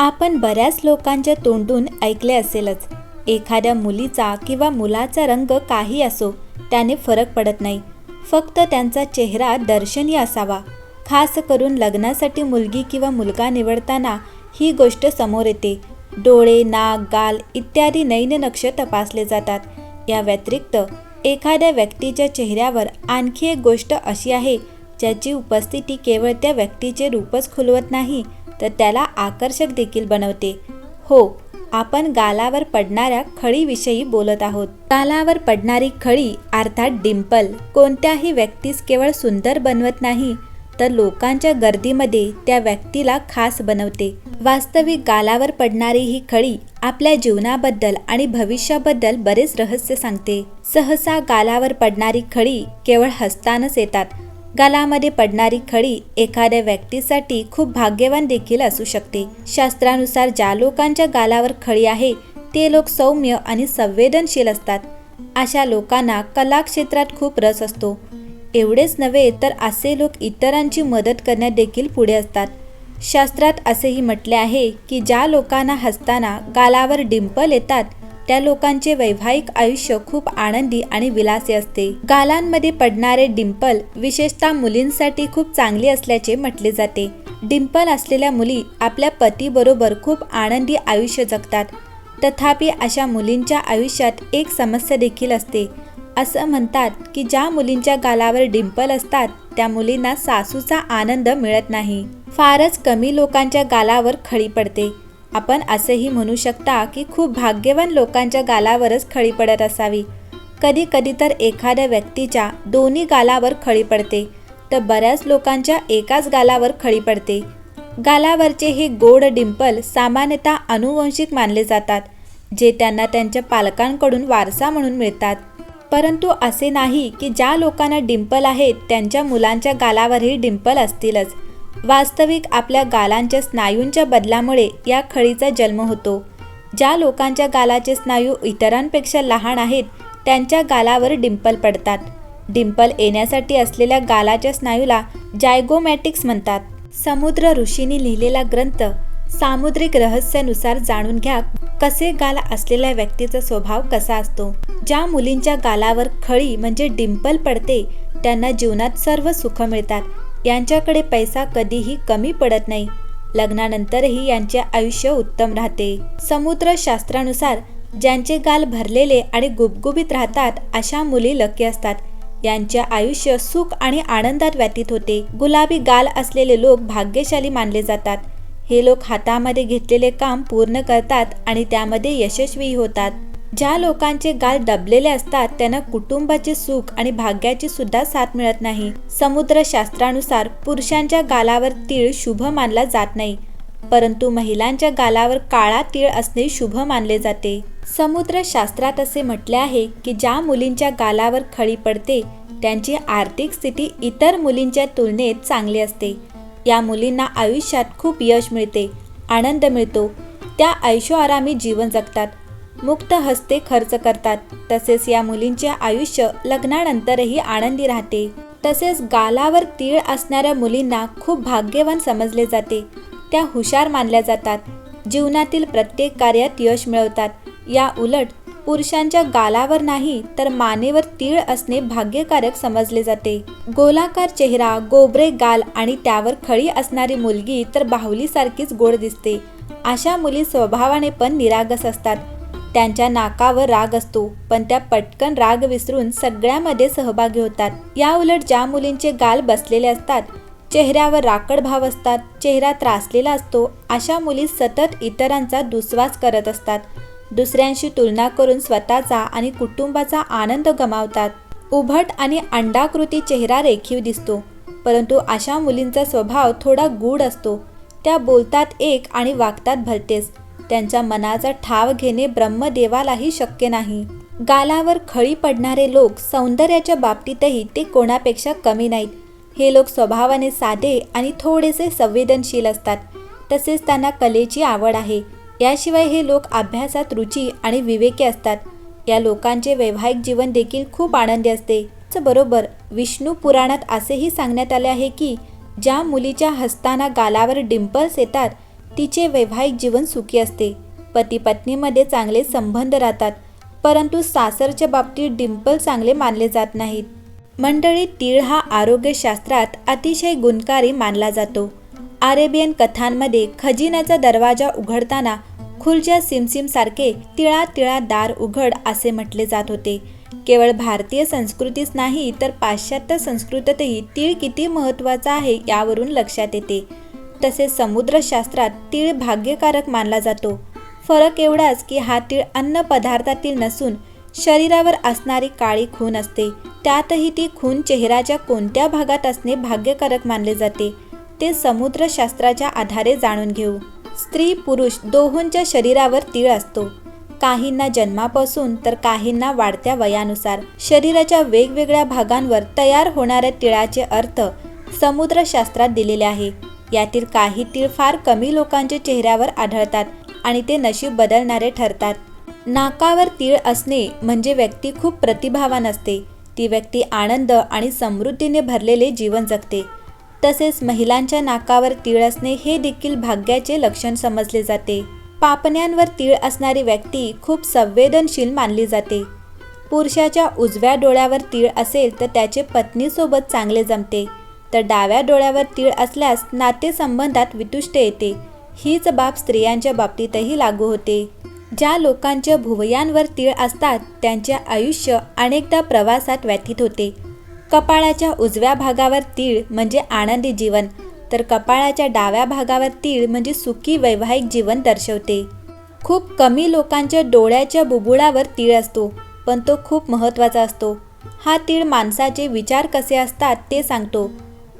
आपण बऱ्याच लोकांच्या तोंडून ऐकले असेलच. एखाद्या मुलीचा किंवा मुलाचा रंग काही असो त्याने फरक पडत नाही. फक्त त्यांचा चेहरा दर्शनीय असावा. खास करून लग्नासाठी मुलगी किंवा मुलगा निवडताना ही गोष्ट समोर येते. डोळे नाक गाल इत्यादी नैननक्ष तपासले जातात. या व्यतिरिक्त एखाद्या व्यक्तीच्या चेहऱ्यावर आणखी एक गोष्ट अशी आहे ज्याची उपस्थिती केवळ त्या व्यक्तीचे रूपच खुलवत नाही तर त्याला आकर्षक देखील बनवते. हो आपण गालावर पडणाऱ्या खळीविषयी बोलत आहोत. गालावर पडणारी खळी अर्थात डिंपल. कोणत्याही व्यक्तीस केवळ सुंदर बनवत नाही तर लोकांच्या गर्दीमध्ये त्या व्यक्तीला खास बनवते. वास्तविक गालावर पडणारी ही खळी आपल्या जीवनाबद्दल आणि भविष्याबद्दल बरेच रहस्य सांगते. सहसा गालावर पडणारी खळी केवळ हसतानच येतात. गालामध्ये पडणारी खळी एखाद्या व्यक्तीसाठी खूप भाग्यवान देखील असू शकते. शास्त्रानुसार ज्या लोकांच्या गालावर खळी आहे ते लोक सौम्य आणि संवेदनशील असतात. अशा लोकांना कला क्षेत्रात खूप रस असतो. एवढेच नव्हे तर असे लोक इतरांची मदत करण्यात देखील पुढे असतात. शास्त्रात असेही म्हटले आहे की ज्या लोकांना हसताना गालावर डिंपल येतात त्या लोकांचे वैवाहिक आयुष्य खूप आनंदी आणि विलासी असते. गालांमध्ये पडणारे डिंपल विशेषतः मुलींसाठी खूप चांगली असल्याचे म्हटले जाते. डिंपल असलेल्या मुली आपल्या पतीबरोबर खूप आनंदी आयुष्य जगतात. तथापि अशा मुलींच्या आयुष्यात एक समस्या देखील असते. असं म्हणतात की ज्या मुलींच्या गालावर डिंपल असतात त्या मुलींना सासूचा आनंद मिळत नाही. फारच कमी लोकांच्या गालावर खळी पडते. आपण असेही म्हणू शकता की खूप भाग्यवान लोकांच्या गालावरच खळी पडत असावी. कधी कधी तर एखाद्या व्यक्तीच्या दोन्ही गालावर खळी पडते तर बऱ्याच लोकांच्या एकाच गालावर खळी पडते. गालावरचे हे गोड डिंपल सामान्यतः अनुवंशिक मानले जातात जे त्यांना त्यांच्या पालकांकडून वारसा म्हणून मिळतात. परंतु असे नाही की ज्या लोकांना डिंपल आहेत त्यांच्या मुलांच्या गालावरही डिंपल असतीलच. वास्तविक आपल्या गालांच्या स्नायूंच्या बदलामुळे या खळीचा जन्म होतो. ज्या लोकांच्या गालाचे स्नायू इतरांपेक्षा लहान आहेत त्यांच्या गालावर डिंपल पडतात. डिंपल येण्यासाठी असलेल्या गालाच्या स्नायूला जायगोमॅटिक्स म्हणतात. समुद्र ऋषींनी लिहिलेला ग्रंथ सामुद्रिक रहस्यानुसार जाणून घ्या कसे गाल असलेल्या व्यक्तीचा स्वभाव कसा असतो. ज्या मुलींच्या गालावर खळी म्हणजे डिंपल पडते त्यांना जीवनात सर्व सुख मिळतात. यांच्याकडे पैसा कधीही कमी पडत नाही. लग्नानंतरही यांचे आयुष्य उत्तम राहते. समुद्र शास्त्रानुसार ज्यांचे गाल भरलेले आणि गुबगुबीत राहतात अशा मुली लकी असतात. यांचे आयुष्य सुख आणि आनंदात व्यतीत होते. गुलाबी गाल असलेले लोक भाग्यशाली मानले जातात. हे लोक हातामध्ये घेतलेले काम पूर्ण करतात आणि त्यामध्ये यशस्वी होतात. ज्या लोकांचे गाल दबलेले असतात त्यांना कुटुंबाचे सुख आणि भाग्याची सुद्धा साथ मिळत नाही. समुद्र शास्त्रानुसार पुरुषांच्या गालावर तीळ शुभ मानला जात नाही परंतु महिलांच्या गालावर काळा तीळ असणे शुभ मानले जाते. समुद्र शास्त्रात असे म्हटले आहे की ज्या मुलींच्या गालावर खळी पडते त्यांची आर्थिक स्थिती इतर मुलींच्या तुलनेत चांगली असते. या मुलींना आयुष्यात खूप यश मिळते आनंद मिळतो. त्या ऐशोआरामी जीवन जगतात. मुक्त हस्ते खर्च करतात. तसेच या मुलींचे आयुष्य लग्नानंतरही आनंदी राहते. तसेच गालावर तीळ असणाऱ्या मुलींना खूप भाग्यवान समजले जाते. त्या हुशार मानल्या जातात. जीवनातील प्रत्येक कार्यात यश मिळवतात. या उलट पुरुषांच्या गालावर नाही तर मानेवर तीळ असणे भाग्यकारक समजले जाते. गोलाकार चेहरा गोबरे गाल आणि त्यावर खळी असणारी मुलगी तर बाहुलीसारखीच गोड दिसते. अशा मुली स्वभावाने पण निरागस असतात. त्यांच्या नाकावर राग असतो पण त्या पटकन राग विसरून सगळ्यामध्ये सहभागी होतात. या उलट ज्या मुलींचे गाल बसलेले असतात चेहऱ्यावर राकड भाव असतात चेहरा त्रासलेला असतो अशा मुली सतत इतरांचा दुस्वास करत असतात. दुसऱ्यांशी तुलना करून स्वतःचा आणि कुटुंबाचा आनंद गमावतात. उभट आणि अंडाकृती चेहरा रेखीव दिसतो परंतु अशा मुलींचा स्वभाव थोडा गूढ असतो. त्या बोलतात एक आणि वागतात भलतेच. त्यांच्या मनाचा ठाव घेणे ब्रह्मदेवालाही शक्य नाही. गालावर खळी पडणारे लोक सौंदर्याच्या बाबतीतही ते कोणापेक्षा कमी नाहीत. हे लोक स्वभावाने साधे आणि थोडेसे संवेदनशील असतात. तसेच त्यांना कलेची आवड आहे. याशिवाय हे लोक अभ्यासात रुची आणि विवेकी असतात. या लोकांचे वैवाहिक जीवन देखील खूप आनंदी असते. बरोबर विष्णू पुराणात असेही सांगण्यात आले आहे की ज्या मुलीच्या हसताना गालावर डिंपल्स येतात तिचे वैवाहिक जीवन सुखी असते. पती पत्नीमध्ये चांगले संबंध राहतात परंतु सासरच्या बाबतीत डिंपल चांगले मानले जात नाहीत. मंडळी तीळ हा आरोग्यशास्त्रात अतिशय गुणकारी मानला जातो. अरेबियन कथांमध्ये खजिन्याचा दरवाजा उघडताना खुलच्या सिमसिमसारखे तिळा तिळा दार उघड असे म्हटले जात होते. केवळ भारतीय संस्कृतीच नाही तर पाश्चात्य संस्कृतीतही तीळ किती महत्त्वाचा आहे यावरून लक्षात येते. तसेच समुद्रशास्त्रात तीळ भाग्यकारक मानला जातो. फरक एवढाच की हा तीळ अन्न पदार्थातील नसून शरीरावर असणारी काळी खून असते. त्यातही ती खून चेहऱ्याच्या कोणत्या भागात असणे भाग्यकारक मानले जाते ते समुद्रशास्त्राच्या आधारे जाणून घेऊ. स्त्री पुरुष दोहोंच्या शरीरावर तीळ असतो. काहींना जन्मापासून तर काहींना वाढत्या वयानुसार शरीराच्या वेगवेगळ्या भागांवर तयार होणाऱ्या तिळाचे अर्थ समुद्रशास्त्रात दिलेले आहे. यातील काही तीळ फार कमी लोकांच्या चेहऱ्यावर आढळतात आणि ते नशीब बदलणारे ठरतात. नाकावर तीळ असणे म्हणजे व्यक्ती खूप प्रतिभावान असते. ती व्यक्ती आनंद आणि समृद्धीने भरलेले जीवन जगते. तसेच महिलांच्या नाकावर तीळ असणे हे देखील भाग्याचे लक्षण समजले जाते. पापण्यांवर तीळ असणारी व्यक्ती खूप संवेदनशील मानली जाते. पुरुषाच्या उजव्या डोळ्यावर तीळ असेल तर त्याचे पत्नीसोबत चांगले जमते. तर डाव्या डोळ्यावर तीळ असल्यास नातेसंबंधात वितुष्ट येते. हीच बाब स्त्रियांच्या बाबतीतही लागू होते. ज्या लोकांच्या भुवयांवर तीळ असतात त्यांचे आयुष्य अनेकदा प्रवासात व्यतीत होते. कपाळाच्या उजव्या भागावर तीळ म्हणजे आनंदी जीवन तर कपाळाच्या डाव्या भागावर तीळ म्हणजे सुखी वैवाहिक जीवन दर्शवते. खूप कमी लोकांच्या डोळ्याच्या बुबुळावर तीळ असतो पण तो खूप महत्त्वाचा असतो. हा तीळ माणसाचे विचार कसे असतात ते सांगतो.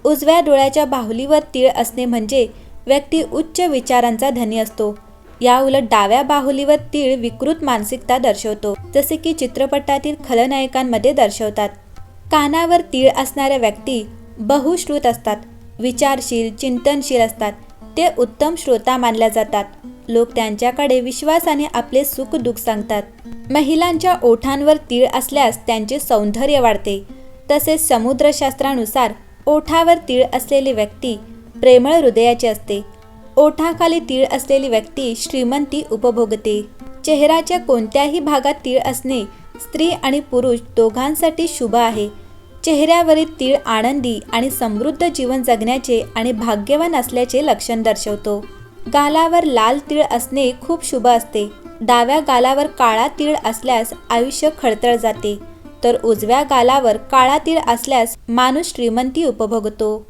उजव्या डोळ्याच्या बाहुलीवर तीळ असणे म्हणजे व्यक्ती उच्च विचारांचा धनी असतो. या उलट डाव्या बाहुलीवर तीळ विकृत मानसिकता दर्शवतो जसे की चित्रपटातील खलनायकांमध्ये दर्शवतात. कानावर तीळ असणाऱ्या व्यक्ती बहुश्रुत असतात विचारशील चिंतनशील असतात ते उत्तम श्रोता मानल्या जातात. लोक त्यांच्याकडे विश्वासाने आपले सुख दुःख सांगतात. महिलांच्या ओठांवर तीळ असल्यास त्यांचे सौंदर्य वाढते. तसेच समुद्रशास्त्रानुसार ओठावर तीळ असलेली व्यक्ती प्रेमळ हृदयाची असते. ओठाखाली तीळ असलेली व्यक्ती श्रीमंती उपभोगते. चेहऱ्याच्या कोणत्याही भागात तीळ असणे स्त्री आणि पुरुष दोघांसाठी शुभ आहे. चेहऱ्यावरील तीळ आनंदी आणि समृद्ध जीवन जगण्याचे आणि भाग्यवान असल्याचे लक्षण दर्शवतो. गालावर लाल तीळ असणे खूप शुभ असते. डाव्या गालावर काळा तीळ असल्यास आयुष्य खळतळ जाते. तर उजव्या गालावर काळातील असल्यास माणूस श्रीमंती उपभोगतो.